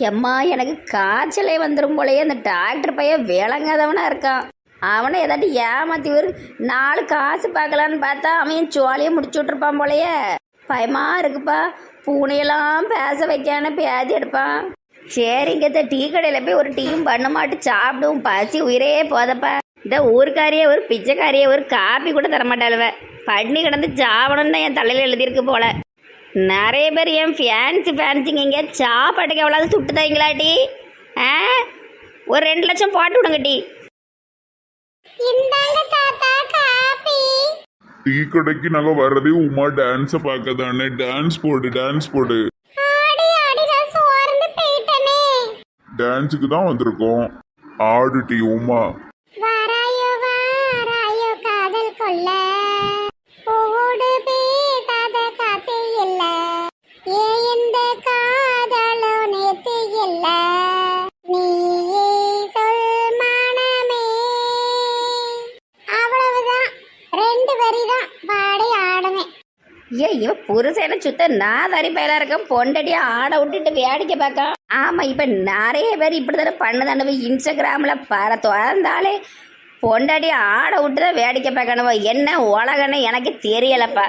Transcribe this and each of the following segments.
எம்மா எனக்கு காய்ச்சலே வந்துடும் போலயே. அந்த டாக்டர் பையன் விளங்காதவனாக இருக்கான். அவனை ஏதாட்டி ஏமாத்தி ஒரு நாலு காசு பார்க்கலான்னு பார்த்தா அவன் சோழியை முடிச்சு விட்ருப்பான் போலயே. பயமா இருக்குப்பா. பூனையெல்லாம் பேச வைக்கான பேதி எடுப்பான். சரிங்க இந்த டீ கடையில் போய் ஒரு டீயும் பண்ண மாட்டு சாப்பிடுவோம் பசி உயிரே போதப்பா. இந்த ஊருக்காரியே ஒரு பிச்சைக்காரியே ஒரு காப்பி கூட தரமாட்டாளுவ. பண்ணி கிடந்து சாவணும்னு தான் என் தலையில் எழுதியிருக்கு போல. நிறைய பேர் என் ஃபேன்சி ஃபேன்சிங்க இங்கே? சாப்பாட்டுக்கு எவ்வளவு சுட்டுதாங்களாட்டி ஆ? ஒரு ரெண்டு லட்சம் போட்டு விடுங்க டீ. கடைக்கு நாங்க வர்றதே உமா டான்ஸ பார்க்க தானே டான்ஸ் போடு டான்ஸ் போடு. டான்ஸுக்கு தான் வந்திருக்கோம். ஆடு டீ உமா. ஏ இவன் புருஷனை சுத்த நான் தறி பயலா இருக்கேன்? பொண்டடியா ஆட விட்டுட்டு வேடிக்கை பார்க்க? ஆமா இப்ப நிறைய பேர் இப்படி தானே பண்ணுதானு இன்ஸ்டாகிராம்ல பர திறந்தாலே பொண்டாடி ஆட விட்டு தான் வேடிக்கை பார்க்கணும் என்ன உலகன்னு எனக்கு தெரியலப்பா.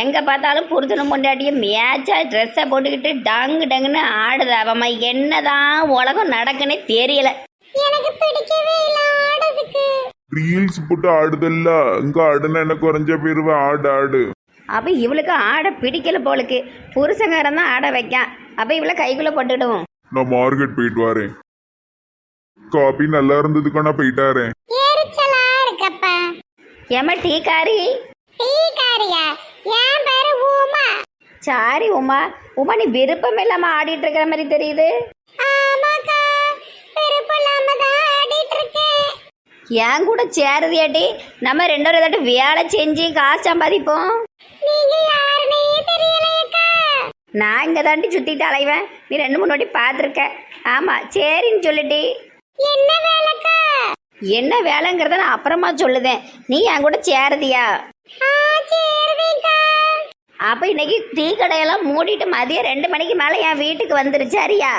எங்க பார்த்தாலும் புருஷனும் பொண்டாட்டியும் மேட்சா ட்ரெஸ்ஸை போட்டுக்கிட்டு டங்கு டங்குன்னு ஆடுது. அவம்மா என்னதான் உலகம் நடக்குன்னே தெரியல. எனக்கு பிடிக்கவே இல்ல ஆடுறதுக்கு. ரீல்ஸ் போட்டு ஆடுதல்ல. இங்க ஆடுன எனக்கு குறைஞ்ச பேருவ ஆடு ஆடு. அப்ப இவளுக்கு ஆட பிடிக்கல போலுக்கு. புருஷங்காரன் தான் ஆட வைக்கான். அப்ப இவளை கைக்குள்ள போட்டுடுவோம். நான் மார்க்கெட் போயிட்டு வரேன். காபி நல்லா இருந்ததுக்கு நான் போயிட்டாரேன் எரிச்சலா இருக்கப்பா. ஏமா டீ காரி? டீக்காரியா என் பேரு ஊமா சாரி உமா. உமா நீ விருப்பம் இல்லாம ஆடிட்டு இருக்கிற மாதிரி தெரியுது. ஆமாக்கா. விருப்பம் இல்லாம என் கூட சேருதியாட்டி. நம்ம ரெண்டு பேரும் ஏதாட்டும் வேலை செஞ்சு காசு சம்பாதிப்போம். நான் இங்க தாண்டி சுத்திட்டு அலைவேன். நீ ரெண்டு மூணு வாட்டி பார்த்துருக்க. ஆமா சரின்னு சொல்லிட்டி என்ன வேலைங்கிறத நான் அப்புறமா சொல்லுதேன். நீ என் கூட சேருதியா அப்ப இன்னைக்கு டீ கடையெல்லாம் மூடிட்டு மதியம் ரெண்டு மணிக்கு மேல என் வீட்டுக்கு வந்துரு சரியா?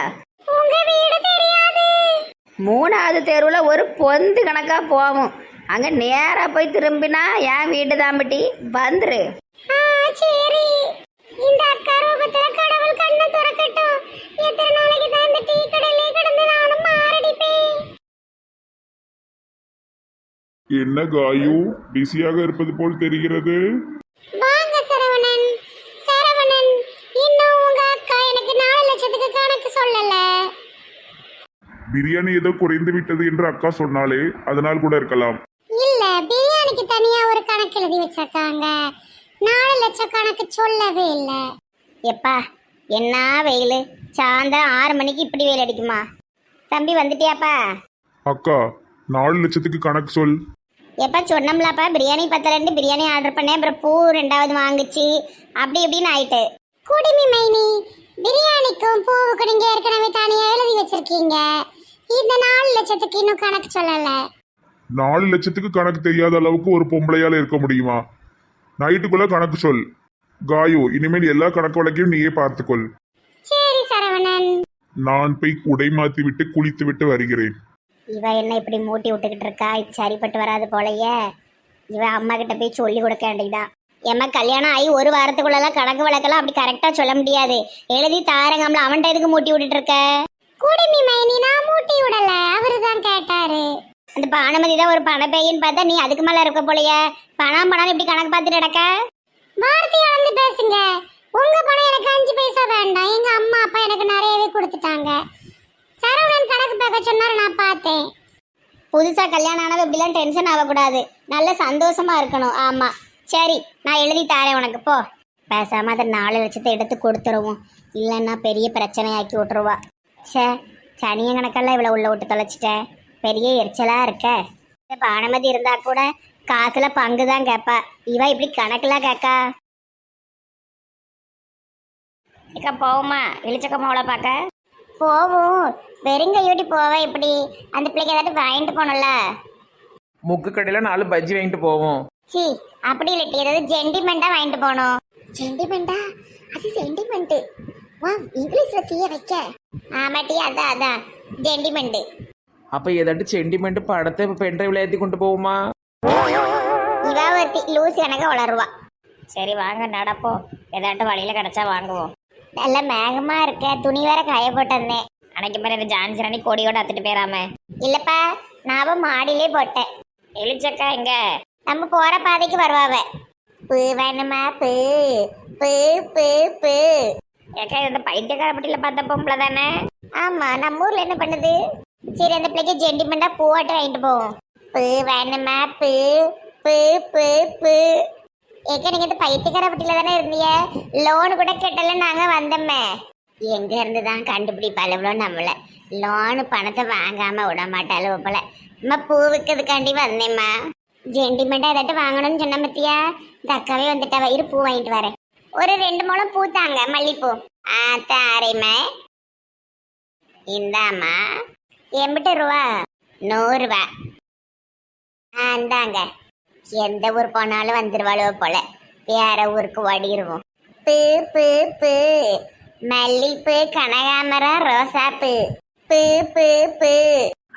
மூணாவது தெருவில் ஒரு பொந்து கணக்கா போவோம். அங்க நேரா போய் திரும்பினா என் வீடு தாம்பட்டி வந்துரு. ஆ சரி. இந்த அக்கா ரூபத்துல கடவுள் கண்ணை திறக்கட்டும். எத்தனை நாளைக்கு தான் இந்த டீ கடையிலே கிடந்து நானும் மாரடிப்பேன். என்ன காயு? பிஸியாக இருப்பது போல் தெரிகிறது வாங்க சரவணன் சரவணன் இன்னும் உங்க அக்கா எனக்கு நாலு லட்சத்துக்கு கணக்கு சொல்லல பிரியாணி ஏதோ குறைந்து விட்டது என்று அக்கா சொன்னாலே அதனால் கூட இருக்கலாம். இல்ல பிரியாணிக்கு தனியா ஒரு கணக்கு எழுதி வச்சிருக்காங்க. நாலு லட்சம் கணக்கு சொல்லவே இல்ல. எப்பா என்ன வெயில்? சாயந்தரம் ஆறு மணிக்கு இப்படி வெயில் அடிக்குமா? தம்பி வந்துட்டியாப்பா? அக்கா நாலு லட்சத்துக்கு கணக்கு சொல். எப்பா சொன்னோம்லப்பா பிரியாணி பத்த ரெண்டு பிரியாணி ஆர்டர் பண்ணேன் அப்புறம் பூ ரெண்டாவது வாங்குச்சு. அப்படி இப்படின்னு ஆயிட்டு. குடிமி மைனி பிரியாணிக்கும் பூவுக்கும் நீங்க ஏற்கனவே தனியா எழுதி வச்சிருக்கீங்க. இந்த நாலு லட்சத்துக்கு இன்னும் கணக்கு சொல்லல. நாலு லட்சத்துக்கு கணக்கு தெரியாத அளவுக்கு ஒரு பொம்பளையால இருக்க முடியுமா? நைட்டுக்குள்ள கணக்கு சொல். காயு இனிமேல் எல்லா கணக்கு வழக்கையும் நீயே பார்த்துக்கொள். சரி சரவணன். நான் போய் உடை மாத்தி விட்டு குளித்து விட்டு வருகிறேன். இவ என்ன இப்படி மூட்டி விட்டுக்கிட்டு இருக்கா? இது சரிப்பட்டு வராது போலயே. இவ அம்மா கிட்ட போய் சொல்லி கொடுக்க வேண்டியதுதான். ஏம்மா கல்யாணம் ஆகி ஒரு வாரத்துக்குள்ளலாம் கணக்கு வழக்கெல்லாம் அப்படி கரெக்டாக சொல்ல முடியாது. எழுதி தாரங்கம்ல அவன்கிட்ட எதுக்கு மூட்டி விட்டுட்டு இருக்க? குடிமி மைனி நான் மூட்டி விடல. அவரு தான் கேட்டாரு. அந்த பானுமதி தான் ஒரு பணப்பேயின்னு பார்த்தா நீ அதுக்கு மேலே இருக்க போலயே. பணம் பணம் இப்படி கணக்கு பார்த்துட்டு நடக்க வார்த்தை அளந்து பேசுங்க. உங்க பணம் எனக்கு அஞ்சு பைசா வேண்டாம். எங்க அம்மா அப்பா எனக்கு நிறையவே கொடுத்துட்டாங்க. சரவணன் கணக்கு பார்க்க சொன்னாரு நான் பார்த்தேன். புதுசாக கல்யாணம் ஆனது இப்படிலாம் டென்ஷன் ஆகக்கூடாது. நல்ல சந்தோஷமா இருக்கணும். ஆமாம் சரி நான் எழுதி தாரேன் உனக்கு. போ. பேசாம அதை நாலு லட்சத்தை எடுத்து கொடுத்துருவோம். இல்லைன்னா பெரிய பிரச்சனையாக்கி விட்டுருவா. சே சனிய கணக்கெல்லாம் இவ்வளோ உள்ள விட்டு தொலைச்சிட்டேன் பெரிய எரிச்சலா இருக்க. இந்த பானுமதி இருந்தா கூட காசுல பங்கு தான் கேட்பா இவ இப்படி கணக்கெல்லாம் கேட்கா இக்கா போவோமா? இழிச்சக்கம்மாவளை பார்க்க போவோம். வெறுங்கையோட்டி போவ இப்படி அந்த பிள்ளைக்கு ஏதாட்டு வாங்கிட்டு போகணும்ல? முக்கு கடையில் நாலு பஜ்ஜி வாங்கிட்டு போவோம். சி அப்படி இல்லாட்டி ஏதாவது ஜென்டிமெண்டா வாங்கிட்டு போகணும். சென்டிமெண்டா அது சென்டிமெண்ட் வா இங்கிலீஷ்ல தீய வைக்க. ஆமாட்டி அதான் அதான் ஜென்டிமெண்ட் அப்போ ஏதாட்டு சென்டிமெண்ட் படத்தை இப்போ பென்ட்ரைவில் ஏற்றி கொண்டு போவோமா? இவா ஒருத்தி லூஸ் எனக்கு வளருவா. சரி வாங்க நடப்போம் ஏதாட்டும் வழியில் கிடச்சா வாங்குவோம். நல்ல மேகமா இருக்க துணி வேற காய போட்டிருந்தேன் அன்னைக்கு மாதிரி இந்த ஜான்சி ராணி கொடியோட அத்துட்டு போயிடாம இல்லப்பா நான் மாடியிலே போட்டேன். எலிச்சக்கா எங்க? நம்ம போற பாதைக்கு வருவாவ பூ வேணுமா? பூ. பூ பூ பூ. ஏக்கா இது இந்த பைத்தியக்காரப்பட்டியில் பார்த்த பொம்பளை தானே? ஆமா நம்ம ஊர்ல என்ன பண்ணுது? சரி அந்த பிள்ளைக்கு ஜென்டிமெண்டா பூவாட்டு வாங்கிட்டு போவோம். பூ வேணுமா? பூ பூ பூ பூ. ஏக்கா நீங்க இந்த பைத்தியக்காரப்பட்டியில தானே இருந்தீங்க? லோனு கூட கட்டல நாங்க வந்தோமே. எங்க இருந்து தான் கண்டுபிடிப்பாளவளோ நம்மளை. லோனு பணத்தை வாங்காம விட மாட்டாளோ போல. அம்மா பூ விற்கிறதுக்காண்டி வந்தேம்மா. ஜென்டிமெண்டா ஏதாட்டும் வாங்கணும்னு சொன்ன பத்தியா இந்த அக்காவே வந்துட்டா இரு பூ வாங்கிட்டு வரேன். ஒரு ரெண்டு முழம் பூ தாங்க மல்லிப்பூ. ஆ தாரேம்மா இந்தாம்மா. எண்பது ரூபா நூறு ரூபா ஆ இந்தாங்க. எந்த ஊர் போனாலும் வந்துருவாளோ போல. வேற ஊருக்கு ஓடிடுவோம் பூ பூ பூ. மல்லிப்பூ கனகாமரம் ரோசாப்பூ பூ. பூ பூ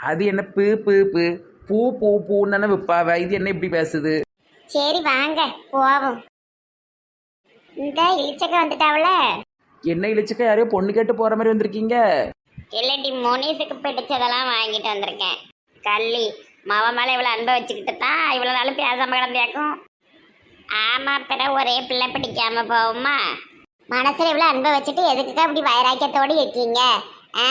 அது என்ன பூ பூ பூ? பூ பூ பூன்னு விற்பாவ இது என்ன இப்படி பேசுது? சரி வாங்க. போவோம். இந்த இளிச்சக்க வந்துட்டாவல. என்ன இழிச்சுக்க? யாரையோ பொண்ணு கேட்டு போகிற மாதிரி வந்திருக்கீங்க. இல்லடி மோனீஸுக்கு பிடிச்சதெல்லாம் வாங்கிட்டு வந்திருக்கேன். கள்ளி மாவ மேலே இவ்வளோ அன்பை வச்சுக்கிட்டு தான் இவ்வளோ நாளும் பேசாம கிடந்தியாக்கும் ஆமா பிற ஒரே பிள்ளை பிடிக்காம போகுமா? மனசுல இவ்வளவு அன்பை வச்சுட்டு எதுக்குக்கா இப்படி வைராக்கியத்தோட இருக்கீங்க? ஆ?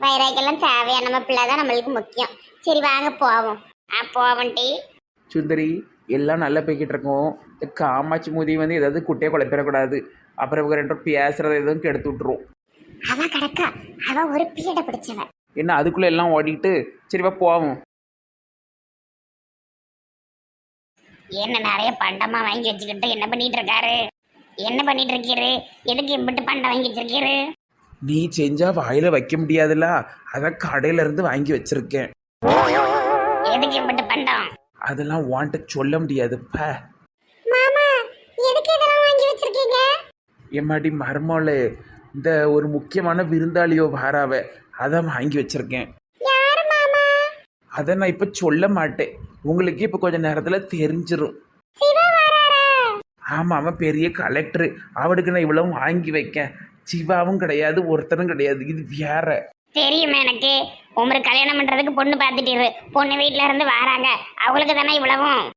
வைராக்கியெல்லாம் தேவையா நம்ம பிள்ளை தான் நம்மளுக்கு முக்கியம். சரி வாங்க போவோம். ஆ போவன்டி சுந்தரி எல்லாம் நல்லா போய்கிட்டு இருக்கோம். இந்த காமாட்சி மூதி வந்து ஏதாவது குட்டையை குழப்பிடக்கூடாது. அப்புறம் இவங்க ரெண்டு பேரும் பேசுறது எதுவும் கெடுத்து விட்டுரும். அவ கிடக்கா. அவ ஒரு பீடை பிடிச்சவ. என்ன அதுக்குள்ளே எல்லாம் ஓடிட்டு சரி வா போவோம். என்ன நிறைய பண்டமா வாங்கி வச்சுக்கிட்டு என்ன பண்ணிட்டு இருக்காரு? என்ன பண்ணிட்டு இருக்கீரு? எதுக்கு இம்பிட்டு பண்டம் வாங்கி வச்சிருக்கீரு? நீ செஞ்சா வாயில வைக்க முடியாதுல்ல. அதான் கடையில இருந்து வாங்கி வச்சிருக்கேன். எதுக்கு இம்பிட்டு பண்டம்? அதெல்லாம் வாண்ட சொல்ல முடியாது. ப. மாமா எதுக்கு இதெல்லாம் வாங்கி வச்சிருக்கீங்க? எம்மாடி மர்மோல இந்த ஒரு முக்கியமான விருந்தாளியோ வாராவ அதான் வாங்கி வச்சிருக்கேன். யாரு மாமா? அதை நான் இப்போ சொல்ல மாட்டேன். உங்களுக்கு இப்போ கொஞ்ச நேரத்தில் தெரிஞ்சிரும். சிவா வராரா? ஆமாம் அவன் பெரிய கலெக்டர் அவனுக்கு நான் இவ்வளவு வாங்கி வைக்கேன். சிவாவும் கிடையாது ஒருத்தனும் கிடையாது. இது வேற. தெரியுமே எனக்கு. உமரு கல்யாணம் பண்றதுக்கு பொண்ணு பார்த்துட்டீரு. பொண்ணு வீட்ல இருந்து வராங்க. அவங்களுக்கு தானே இவ்வளவும்.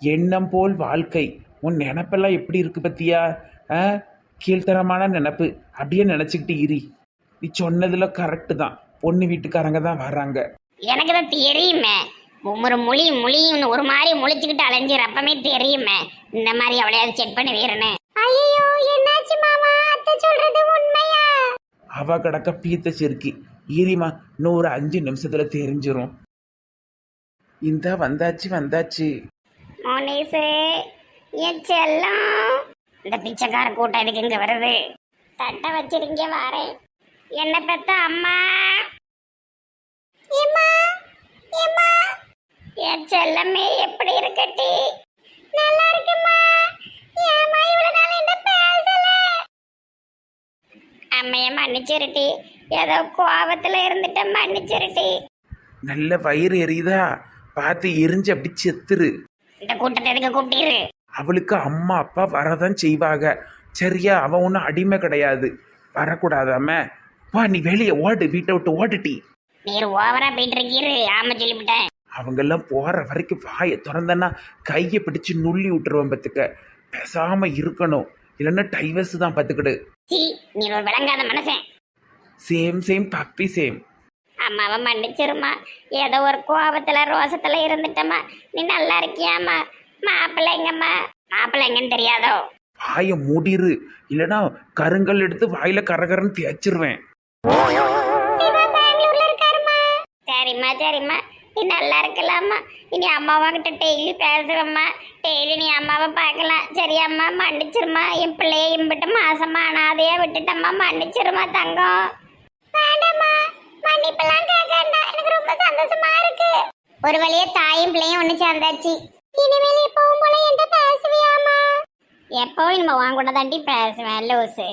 எண்ணம் போல் வாழ்க்கை. உன் நினப்பெல்லாம் எப்படி இருக்கு பத்தியா? ஆ? கீழ்த்தரமான நினப்பு. அப்படியே நினச்சிக்கிட்டு இரி. நீ சொன்னதில் கரெக்டு தான். பொண்ணு வீட்டுக்காரங்க தான் வராங்க. எனக்கு தான் தெரியுமே. ஒரு மொழி மொழின்னு ஒரு மாதிரி முழிச்சுக்கிட்டு அலைஞ்சிரு. தெரியுமே. இந்த மாதிரி அவளையாவது செக் பண்ணி வீரனு. ஐயோ என்னாச்சு மாமா? அத்தை சொல்றது உண்மையா? அவ கிடக்க பீத்த செருக்கி. ஈரிமா இன்னும் ஒரு அஞ்சு நிமிஷத்துல தெரிஞ்சிரும். இந்த வந்தாச்சு வந்தாச்சு. மோனீஸு என் செல்லம். இந்த பிச்சைக்கார கூட்டம் எதுக்கு இங்க வருது? தட்டை வச்சிருங்க வாரேன். என்ன பெத்த அம்மா? ஏம்மா? ஏம்மா? என் செல்லமே எப்படி இருக்கட்டி? நல்லா இருக்குமா? ஏமா இவ்வளவு நாள் என்ன பேசல. அம்மைய மன்னிச்சிருட்டி. ஏதோ கோபத்துல இருந்துட்ட மன்னிச்சிருட்டி. நல்ல வயிறு எரியுதா? பார்த்து எரிஞ்சு அப்படி செத்துரு. இந்த கூட்டத்தை எதுக்கு கூப்பிட்டீரு? அவளுக்கு அம்மா அப்பா வரதான் செய்வாங்க சரியா அவன் ஒன்றும் அடிமை கிடையாது. வரக்கூடாதாம? வா நீ வெளியே ஓடு வீட்டை விட்டு ஓடுட்டி நீர் ஓவரா போயிட்டு இருக்கீரு ஆமா சொல்லிவிட்டேன். அவங்கெல்லாம் போற வரைக்கும் வாயை திறந்தன்னா கையை பிடிச்சு நுள்ளி விட்டுருவான் பத்துக்க பேசாம இருக்கணும். இல்லைன்னா டைவர்ஸ் தான் பார்த்துக்கிடு. நீர் ஒரு விளங்காத மனுஷன். Shame shame puppy shame. அம்மாவை மன்னிச்சிருமா ஏதோ ஒரு கோபத்துல ரோசத்துல இருந்துட்டம்மா. நீ நல்லா இருக்கியாம்மா. மாப்பிள்ளை எங்கம்மா மாப்பிள்ளை எங்கன்னு தெரியாதோ? வாயை மூடிரு. இல்லைன்னா கருங்கல் எடுத்து வாயில கரகரன்னு தேய்ச்சிருவேன். சரிம்மா சரிம்மா. நீ நல்லா இருக்கலாம்மா. இனி அம்மாவா கிட்ட டெய்லி பேசுறம்மா. டெய்லி நீ அம்மாவை பார்க்கலாம். சரியாம்மா மன்னிச்சிருமா என் பிள்ளைய இம்பிட்டு மாசமா அனாதையா விட்டுட்டம்மா. மன்னிச்சிருமா தங்கம். மன்னிப்பெல்லாம் கேட்க வேண்டாம் எனக்கு ரொம்ப சந்தோஷமா இருக்கு. ஒரு வழியா தாயும் பிள்ளையும் ஒண்ணு சேர்ந்தாச்சு. இனிமேல் எப்பவும் போல என்கிட்ட பேசுவியாமா எப்பவும் நம்ம வாங்க கூட தாண்டி பேசுவேன் லூசு.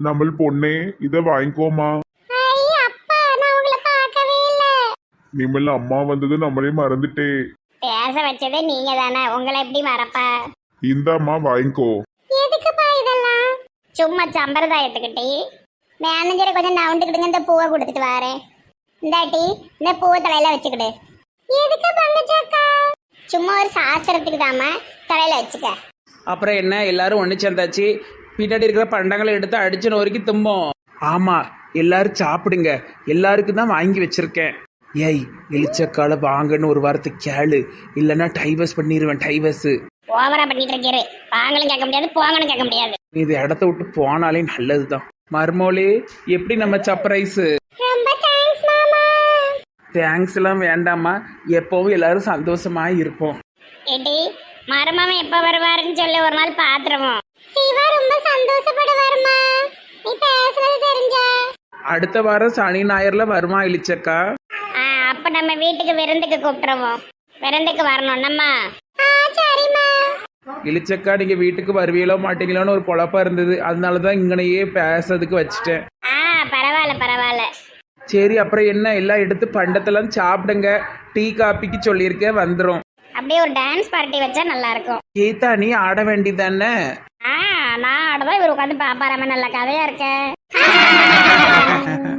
நம்ம பொண்ணே இதை வாங்கிக்கோமா ஐ அப்பா இனிமேல் அம்மா வந்தது நம்மளே மறந்துட்டே. பேச வச்சதே நீங்க தானே. உங்களை எப்படி மறப்பா? இந்தாம்மா வாங்கிக்கோ. எதுக்குப்பா இதெல்லாம்? சும்மா சம்பிரதாயத்துக்கிட்டே மேனேஜரை கொஞ்சம் நவுண்டுக்கிடுங்க இந்த பூவை கொடுத்துட்டு வரேன். இந்தாட்டி இந்த பூவை தலையில வச்சுக்கிடு. எதுக்கு பங்கஜக்கா சும்மா ஒரு சாஸ்திரத்துக்கு தாம தலையில வச்சுக்க. அப்புறம் என்ன எல்லாரும் ஒன்று சேர்ந்தாச்சு. பின்னாடி இருக்கிற பண்டங்களை எடுத்து அடிச்சு நொறுக்கி தும்போம். ஆமாம் எல்லாரும் சாப்பிடுங்க. எல்லாருக்கும் தான் வாங்கி வச்சிருக்கேன். ஏய் எலிச்சக்கால வாங்கன்னு ஒரு வாரத்தை கேளு. இல்லைன்னா டைவர்ஸ் பண்ணிடுவேன் டைவர்ஸு. ஓவரா பண்ணிட்டு இருக்கிறே வாங்களும் கேட்க முடியாது போங்கன்னு கேட்க முடியாது. இது இடத்த விட்டு போனாலே நல்லது தான் மர்மோலே எப்படி நம்ம சர்ப்ரைஸு? தேங்க்ஸ் எல்லாம் வேண்டாமா எப்பவும் எல்லாரும் சந்தோஷமா இருப்போம். ஏட்டி மருமாமன் எப்ப வருவாருன்னு சொல்லி ஒரு நாள் பாத்துருவோம். சிவா ரொம்ப சந்தோஷப்படுவாருமா நீ பேசுறது தெரிஞ்சா? அடுத்த வாரம் சனி ஞாயிறுல வருமா இளிச்சக்கா? ஆ, அப்ப நம்ம வீட்டுக்கு விருந்துக்கு கூப்பிட்டுருவோம். விருந்துக்கு வரணும் நம்ம ஆ சரிம்மா. இளிச்சக்கா நீங்க வீட்டுக்கு வருவீங்களோ மாட்டீங்களோன்னு ஒரு குழப்பம் இருந்தது. அதனால தான் இங்கனையே பேசுறதுக்கு வச்சுட்டேன். ஆ பரவாயில்ல பரவாயில்ல. சரி அப்புறம் என்ன? எல்லாம் எடுத்து பண்டத்தெல்லாம் சாப்பிடுங்க. டீ காப்பிக்கு சொல்லியிருக்கேன் வந்துடும் அப்படியே ஒரு டான்ஸ் பார்ட்டி வச்சா நல்லா இருக்கும் கீதா நீ ஆட வேண்டியதானே? ஆ நான் ஆடதான் இவர் உட்காந்து பாப்பாராம நல்ல கதையா இருக்கேன்